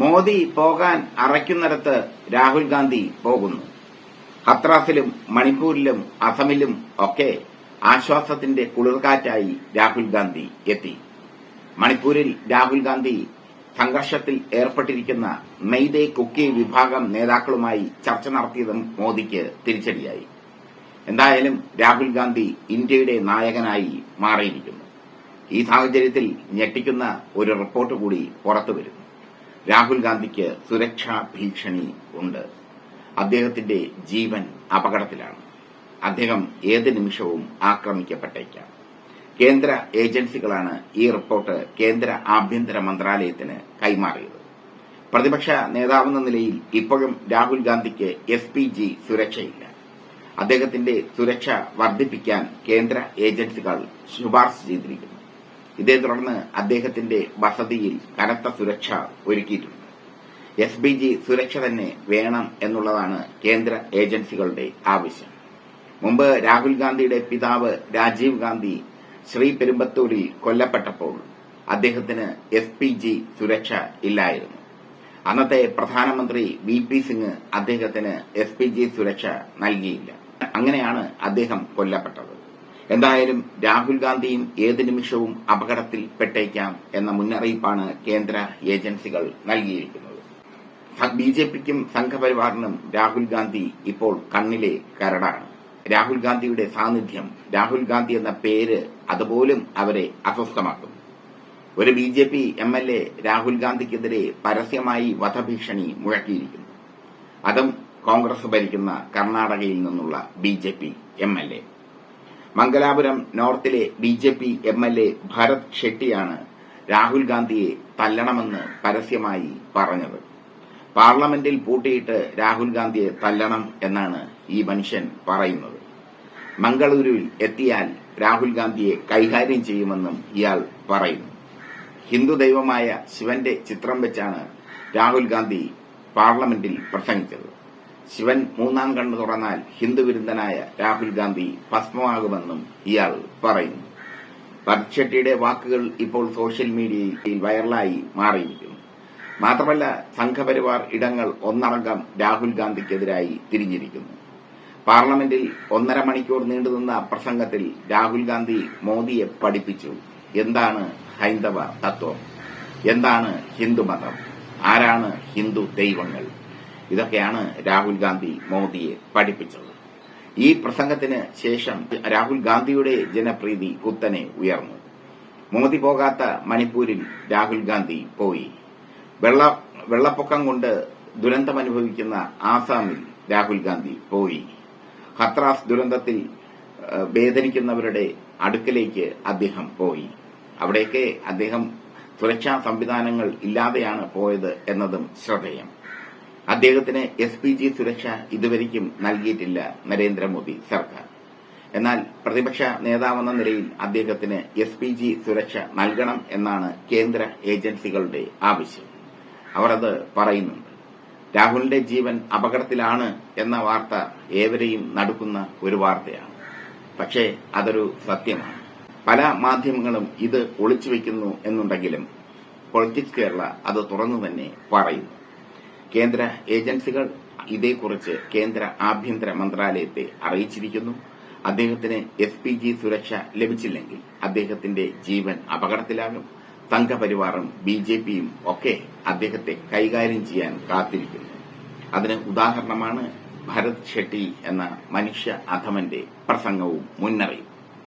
മോദി പോകാൻ അറയ്ക്കുന്നിടത്ത് രാഹുൽ ഗാന്ധി പോകുന്നു. ഹത്രാസിലും മണിപ്പൂരിലും അസമിലും ഒക്കെ ആശ്വാസത്തിന്റെ കുളിർകാറ്റായി രാഹുൽ ഗാന്ധി എത്തി. മണിപ്പൂരിൽ രാഹുൽ ഗാന്ധി സംഘർഷത്തിൽ ഏർപ്പെട്ടിരിക്കുന്ന മെയ്തേ കുക്കി വിഭാഗം നേതാക്കളുമായി ചർച്ച നടത്തിയതും മോദിക്ക് തിരിച്ചടിയായി. എന്തായാലും രാഹുൽ ഗാന്ധി ഇന്ത്യയുടെ നായകനായി മാറിയിരിക്കുന്നു. ഈ സാഹചര്യത്തിൽ ഞെട്ടിക്കുന്ന ഒരു റിപ്പോർട്ട് കൂടി പുറത്തുവരുന്നു. രാഹുൽ ഗാന്ധിക്ക് സുരക്ഷാ ഭീഷണി ഉണ്ട്. അദ്ദേഹത്തിന്റെ ജീവൻ അപകടത്തിലാണ്. അദ്ദേഹം ഏത് നിമിഷവും ആക്രമിക്കപ്പെട്ടേക്കാം. കേന്ദ്ര ഏജൻസികളാണ് ഈ റിപ്പോർട്ട് കേന്ദ്ര ആഭ്യന്തര മന്ത്രാലയത്തിന് കൈമാറിയത്. പ്രതിപക്ഷ നേതാവെന്ന നിലയിൽ ഇപ്പോഴും രാഹുൽ ഗാന്ധിക്ക് എസ് പി ജി സുരക്ഷയില്ല. അദ്ദേഹത്തിന്റെ സുരക്ഷ വർദ്ധിപ്പിക്കാൻ കേന്ദ്ര ഏജൻസികൾ ശുപാർശ ചെയ്തിരിക്കുന്നു. ഇതേ തുടർന്ന് അദ്ദേഹത്തിന്റെ വസതിയിൽ കനത്ത സുരക്ഷ ഒരുക്കിയിട്ടുണ്ട്. എസ് ബി ജി സുരക്ഷ തന്നെ വേണം എന്നുള്ളതാണ് കേന്ദ്ര ഏജൻസികളുടെ ആവശ്യം. മുമ്പ് രാഹുൽ ഗാന്ധിയുടെ പിതാവ് രാജീവ് ഗാന്ധി ശ്രീ പെരുമ്പത്തൂരിൽ കൊല്ലപ്പെട്ടപ്പോൾ അദ്ദേഹത്തിന് എസ് പി ജി സുരക്ഷ ഇല്ലായിരുന്നു. അന്നത്തെ പ്രധാനമന്ത്രി വി പി സിംഗ് അദ്ദേഹത്തിന് എസ് പി ജി സുരക്ഷ നൽകിയില്ല. അങ്ങനെയാണ് അദ്ദേഹം കൊല്ലപ്പെട്ടത്. എന്തായാലും രാഹുൽ ഗാന്ധിയും ഏത് നിമിഷവും അപകടത്തിൽ പെട്ടേക്കാം എന്ന മുന്നറിയിപ്പാണ് കേന്ദ്ര ഏജൻസികൾ നൽകിയിരിക്കുന്നത്. ബി ജെ പിക്കും സംഘപരിവാറിനും രാഹുൽ ഗാന്ധി ഇപ്പോൾ കണ്ണിലെ കരടാണ്. രാഹുൽ ഗാന്ധിയുടെ സാന്നിധ്യം രാഹുൽ ഗാന്ധി എന്ന പേര് അതുപോലും അവരെ അസ്വസ്ഥമാക്കും. ഒരു B J P M L A Rahul ഗാന്ധിക്കെതിരെ പരസ്യമായി വധഭീഷണി മുഴക്കിയിരിക്കുന്നു. അതും കോൺഗ്രസ് ഭരിക്കുന്ന കർണാടകയിൽ നിന്നുള്ള B J P M L A. Mangalapuram നോർത്തിലെ B J P M L A Bharath ഷെട്ടിയാണ് Rahul ഗാന്ധിയെ തല്ലണമെന്ന് പരസ്യമായി പറഞ്ഞത്. പാർലമെന്റിൽ പൂട്ടിയിട്ട് രാഹുൽ ഗാന്ധിയെ തല്ലണം എന്നാണ് ഈ മനുഷ്യൻ പറയുന്നത്. മംഗളൂരുവിൽ എത്തിയാൽ രാഹുൽ ഗാന്ധിയെ കൈകാര്യം ചെയ്യുമെന്നും ഇയാൾ പറയുന്നു. ഹിന്ദു ദൈവമായ ശിവന്റെ ചിത്രം വെച്ചാണ് രാഹുൽ ഗാന്ധി പാർലമെന്റിൽ പ്രസംഗിച്ചത്. ശിവൻ മൂന്നാം കണ്ണ് തുറന്നാൽ ഹിന്ദുവിരുദ്ധനായ രാഹുൽ ഗാന്ധി ഭസ്മമാകുമെന്നും ഇയാൾ പറയുന്നു. ഭരത് വാക്കുകൾ ഇപ്പോൾ സോഷ്യൽ മീഡിയയിൽ വൈറലായി മാറിയിരിക്കുന്നു. മാത്രമല്ല സംഘപരിവാർ ഇടങ്ങൾ ഒന്നടങ്കം രാഹുൽ ഗാന്ധിക്കെതിരായി തിരിഞ്ഞിരിക്കുന്നു. പാർലമെന്റിൽ ഒന്നര മണിക്കൂർ നീണ്ടുനിന്ന പ്രസംഗത്തിൽ രാഹുൽ ഗാന്ധി മോദിയെ പഠിപ്പിച്ചു. എന്താണ് ഹൈന്ദവ തത്വം? എന്താണ് ഹിന്ദുമതം? ആരാണ് ഹിന്ദു ദൈവങ്ങൾ? ഇതൊക്കെയാണ് രാഹുൽ ഗാന്ധി മോദിയെ പഠിപ്പിച്ചത്. ഈ പ്രസംഗത്തിന് ശേഷം രാഹുൽ ഗാന്ധിയുടെ ജനപ്രീതി കുത്തനെ ഉയർന്നു. മോദി പോകാത്ത മണിപ്പൂരിൽ രാഹുൽ ഗാന്ധി പോയി. വെള്ള വെള്ളപ്പൊക്കം കൊണ്ട് ദുരന്തമനുഭവിക്കുന്ന ആസാമിൽ രാഹുൽ ഗാന്ധി പോയി. ഹത്രാസ് ദുരന്തത്തിൽ വേദനിക്കുന്നവരുടെ അടുക്കലേക്ക് അദ്ദേഹം പോയി. അവിടേക്ക് അദ്ദേഹം സുരക്ഷാ സംവിധാനങ്ങൾ ഇല്ലാതെയാണ് പോയത് എന്നതും ശ്രദ്ധേയം. അദ്ദേഹത്തിന് എസ് പി ജി സുരക്ഷ ഇതുവരെയ്ക്കും നൽകിയിട്ടില്ല നരേന്ദ്രമോദി സർക്കാർ. എന്നാൽ പ്രതിപക്ഷ നേതാവെന്ന നിലയിൽ അദ്ദേഹത്തിന് എസ് പി ജി സുരക്ഷ നൽകണം എന്നാണ് കേന്ദ്ര ഏജൻസികളുടെ ആവശ്യം. അവർ അത് പറയുന്നുണ്ട്. രാഹുലിന്റെ ജീവൻ അപകടത്തിലാണ് എന്ന വാർത്ത ഏവരെയും നടക്കുന്ന ഒരു വാർത്തയാണ്. പക്ഷേ അതൊരു സത്യമാണ്. പല മാധ്യമങ്ങളും ഇത് ഒളിച്ചുവെക്കുന്നു എന്നുണ്ടെങ്കിലും പൊളിറ്റിക്സ് കേരള അത് തുറന്നു തന്നെ പറയുന്നു. കേന്ദ്ര ഏജൻസികൾ ഇതേക്കുറിച്ച് കേന്ദ്ര ആഭ്യന്തര മന്ത്രാലയത്തെ അറിയിച്ചിരിക്കുന്നു. അദ്ദേഹത്തിന് എസ് പി ജി സുരക്ഷ ലഭിച്ചില്ലെങ്കിൽ അദ്ദേഹത്തിന്റെ ജീവൻ അപകടത്തിലാകും. സംഘപരിവാറും ബി ജെ പിയും ഒക്കെ അദ്ദേഹത്തെ കൈകാര്യം ചെയ്യാൻ കാത്തിരിക്കുന്നു. അതിന് ഉദാഹരണമാണ് ഭരത് ഷെട്ടി എന്ന മനുഷ്യ അധമന്റെ പ്രസംഗവും മുന്നറിയിപ്പും.